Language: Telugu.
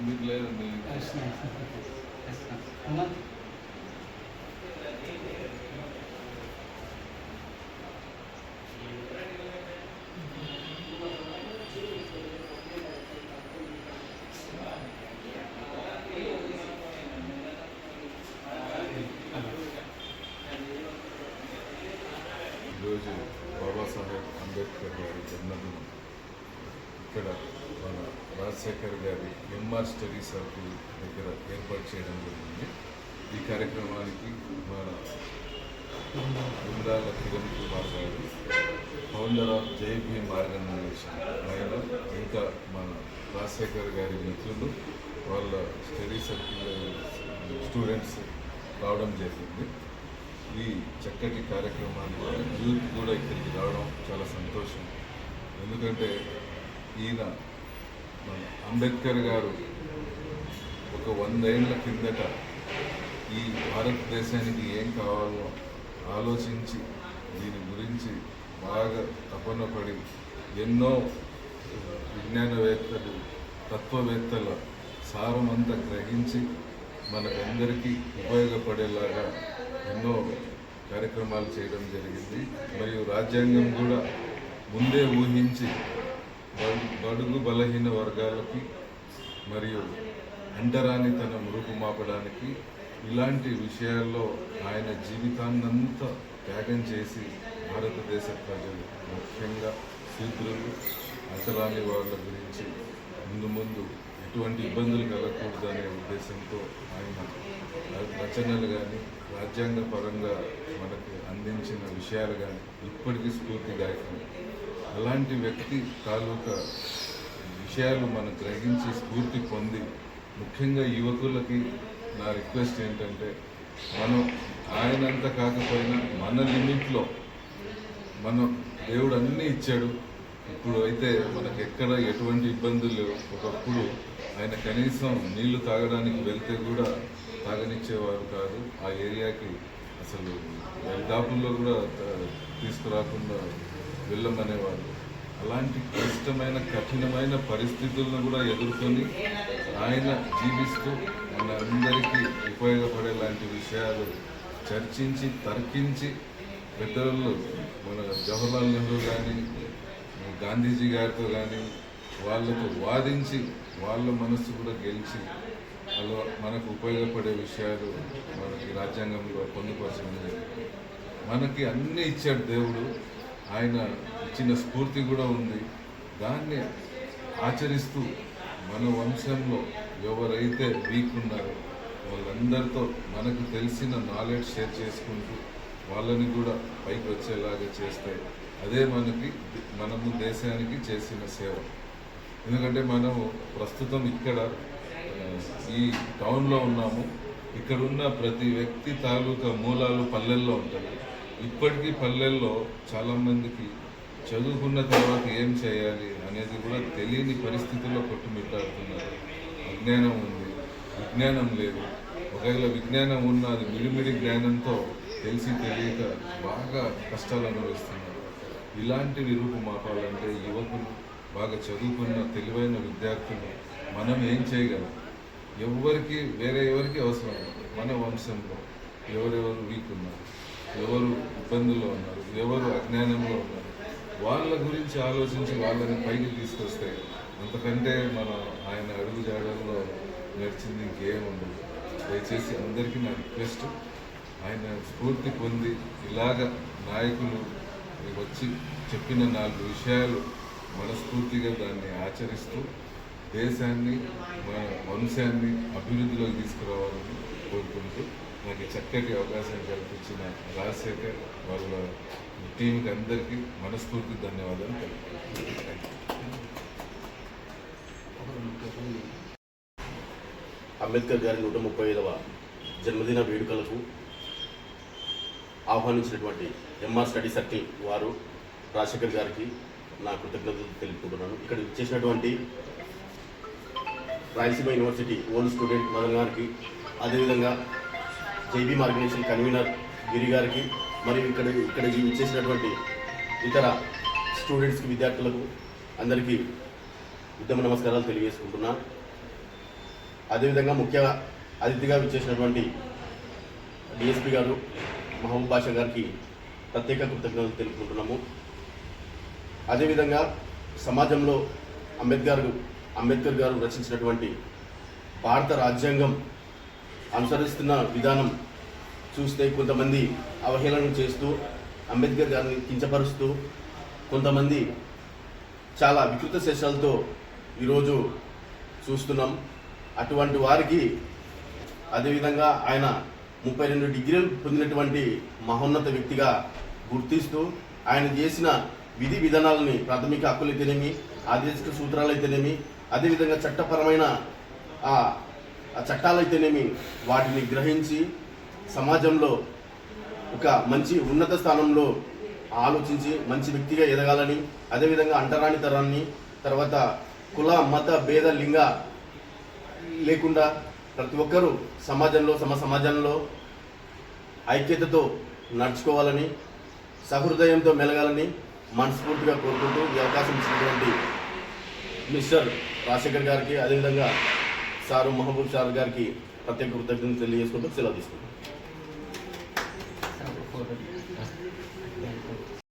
లేదండి ఈరోజు బాబాసాహెబ్ అంబేద్కర్ గారి జన్మదినం ఇక్కడ మన రాజశేఖర్ గారి ఎంఆర్ స్టడీ సర్కిల్ దగ్గర ఏర్పాటు చేయడం జరిగింది. ఈ కార్యక్రమానికి మన బృందాల కిరణ్ కుమార్ గారు ఫౌండర్ ఆఫ్ జై భీమ్ ఆర్గనైజేషన్ ఆయన ఇంకా మన రాజశేఖర్ గారి మిత్రులు వాళ్ళ స్టడీ సర్కిల్ స్టూడెంట్స్ రావడం జరిగింది. ఈ చక్కటి కార్యక్రమాన్ని యూత్ కూడా ఇక్కడికి రావడం చాలా సంతోషం. ఎందుకంటే ఈయన మన అంబేద్కర్ గారు ఒక వందేళ్ళ కిందట ఈ భారతదేశానికి ఏం కావాలో ఆలోచించి దీని గురించి బాగా తపన పడి ఎన్నో విజ్ఞానవేత్తలు తత్వవేత్తల సారమంతా గ్రహించి మనకందరికీ ఉపయోగపడేలాగా ఎన్నో కార్యక్రమాలు చేయడం జరిగింది. మరియు రాజ్యాంగం కూడా ముందే ఊహించి బడుగు బలహీన వర్గాలకి మరియు అంటరానితనం రూపుమాపడానికి ఇలాంటి విషయాల్లో ఆయన జీవితాన్నంతా త్యాగం చేసి భారతదేశ ప్రజలు ముఖ్యంగా శూద్రులు అంటరాని వాళ్ళ గురించి ముందు ముందు ఎటువంటి ఇబ్బందులు కలగకూడదనే ఉద్దేశంతో ఆయన రచనలు కానీ రాజ్యాంగ పరంగా మనకు అందించిన విషయాలు కానీ ఇప్పటికీ స్ఫూర్తిదాయకం. అలాంటి వ్యక్తి తాలూకా విషయాలు మనం గ్రహించి స్ఫూర్తి పొంది ముఖ్యంగా యువకులకి నా రిక్వెస్ట్ ఏంటంటే మనం ఆయనంత కాకపోయినా మన లిమిట్లో మనం దేవుడు అన్నీ ఇచ్చాడు. ఇప్పుడు అయితే మనకు ఎక్కడ ఎటువంటి ఇబ్బందులు లేవు. ఒకప్పుడు ఆయన కనీసం నీళ్ళు తాగడానికి వెళ్తే కూడా తాగనిచ్చేవారు కాదు. ఆ ఏరియాకి అసలు దాపుల్లో కూడా తీసుకురాకుండా వెళ్ళమనేవారు. అలాంటి క్లిష్టమైన కఠినమైన పరిస్థితులను కూడా ఎదుర్కొని ఆయన జీవిస్తూ మన అందరికీ ఉపయోగపడే లాంటి విషయాలు చర్చించి తర్కించి పెద్దలు మన జవహర్లాల్ నెహ్రూ కానీ గాంధీజీ గారితో కానీ వాళ్ళతో వాదించి వాళ్ళ మనస్సు కూడా గెలిచి అలా మనకు ఉపయోగపడే విషయాలు మనకి రాజ్యాంగంలో పొందుపరచడం మనకి అన్నీ ఇచ్చాడు దేవుడు. ఆయన ఇచ్చిన స్ఫూర్తి కూడా ఉంది. దాన్ని ఆచరిస్తూ మన వంశంలో ఎవరైతే వీక్ ఉన్నారో వాళ్ళందరితో మనకు తెలిసిన నాలెడ్జ్ షేర్ చేసుకుంటూ వాళ్ళని కూడా పైకి వచ్చేలాగా చేస్తే అదే మనకి మనము దేశానికి చేసిన సేవ. ఎందుకంటే మనము ప్రస్తుతం ఇక్కడ ఈ టౌన్లో ఉన్నాము. ఇక్కడ ఉన్న ప్రతి వ్యక్తి తాలూకా మూలాలు పల్లెల్లో ఉంటాయి. ఇప్పటికీ పల్లెల్లో చాలామందికి చదువుకున్న తర్వాత ఏం చేయాలి అనేది కూడా తెలియని పరిస్థితుల్లో కొట్టుమిట్టాడుతున్నారు అజ్ఞానం ఉంది విజ్ఞానం లేదు. ఒకవేళ విజ్ఞానం ఉన్న అది మిడిమిడి జ్ఞానంతో తెలిసి తెలియక బాగా కష్టాలు అనుభవిస్తున్నారు. ఇలాంటివి నిరూపమాపాలంటే యువకులు బాగా చదువుకున్న తెలివైన విద్యార్థులు మనం ఏం చేయగలం? ఎవరికి వేరే ఎవరికి అవసరం లేదు. మన వంశంలో ఎవరెవరు వీక్ ఉన్నారు? ఎవరు ఇబ్బందుల్లో ఉన్నారు ఎవరు అజ్ఞానంలో ఉన్నారు వాళ్ళ గురించి ఆలోచించి వాళ్ళని పైకి తీసుకొస్తే అంతకంటే మనం ఆయన అడుగు జాడల్లో నడిచింది ఇంకేం ఉండదు. దయచేసి అందరికీ నా రిక్వెస్ట్ ఆయన స్ఫూర్తి పొంది ఇలాగ నాయకులు వచ్చి చెప్పిన నాలుగు విషయాలు మనస్ఫూర్తిగా దాన్ని ఆచరిస్తూ దేశాన్ని మన వంశాన్ని అభివృద్ధిలోకి తీసుకురావాలని కోరుకుంటూ నాకు చక్కటి అవకాశం కల్పించిన రాజశేఖర్ వాళ్ళ టీంకి అందరికీ మనస్ఫూర్తి ధన్యవాదాలు అంబేద్కర్ గారి నూట ముప్పై ఐదవ జన్మదిన వేడుకలకు ఆహ్వానించినటువంటి ఎంఆర్ స్టడీ సర్కిల్ వారు రాజశేఖర్ గారికి నా కృతజ్ఞతలు తెలుపుకుంటున్నాను. ఇక్కడ ఇచ్చేసినటువంటి Rayalaseema university old student Madan గారికి అదేవిధంగా జేబీ ఆర్గనైజేషన్ కన్వీనర్ గిరి గారికి మరియు ఇక్కడ ఇక్కడ ఇచ్చేసినటువంటి ఇతర స్టూడెంట్స్కి విద్యార్థులకు అందరికీ ఉత్తమ నమస్కారాలు తెలియజేసుకుంటున్నా. అదేవిధంగా ముఖ్య అతిథిగా విచ్చేసినటువంటి డిఎస్పి గారు మహబూబ్ బాషా గారికి ప్రత్యేక కృతజ్ఞతలు తెలుపుకుంటున్నాము. అదేవిధంగా సమాజంలో అంబేద్కర్ అంబేద్కర్ గారు రచించినటువంటి భారత రాజ్యాంగం అనుసరిస్తున్న విధానం చూస్తే కొంతమంది అవహేళన చేస్తూ అంబేద్కర్ గారిని కించపరుస్తూ కొంతమంది చాలా వికృత శేషాలతో ఈరోజు చూస్తున్నాం. అటువంటి వారికి అదేవిధంగా ఆయన ముప్పై రెండు డిగ్రీలు పొందినటువంటి మహోన్నత వ్యక్తిగా గుర్తిస్తూ ఆయన చేసిన విధి విధానాలని ప్రాథమిక హక్కులు అయితేనేమి ఆదేశిక సూత్రాలు అయితేనేమి అదేవిధంగా చట్టపరమైన ఆ చట్టాలు అయితేనేమి వాటిని గ్రహించి సమాజంలో ఒక మంచి ఉన్నత స్థానంలో ఆలోచించి మంచి వ్యక్తిగా ఎదగాలని అదేవిధంగా అంటరాని తరాన్ని తర్వాత కుల మత భేద లింగ లేకుండా ప్రతి ఒక్కరూ సమాజంలో సమ సమాజంలో ఐక్యతతో నడుచుకోవాలని సహృదయంతో మెలగాలని మనస్ఫూర్తిగా కోరుకుంటూ ఈ అవకాశం ఇచ్చినటువంటి మిస్టర్ రాజశేఖర్ గారికి అదేవిధంగా సారు మహబూబ్ సార్ గారికి ప్రత్యేక కృతజ్ఞతలు తెలియజేసుకుంటూ సెలవు తీసుకుంటాం ఫోటో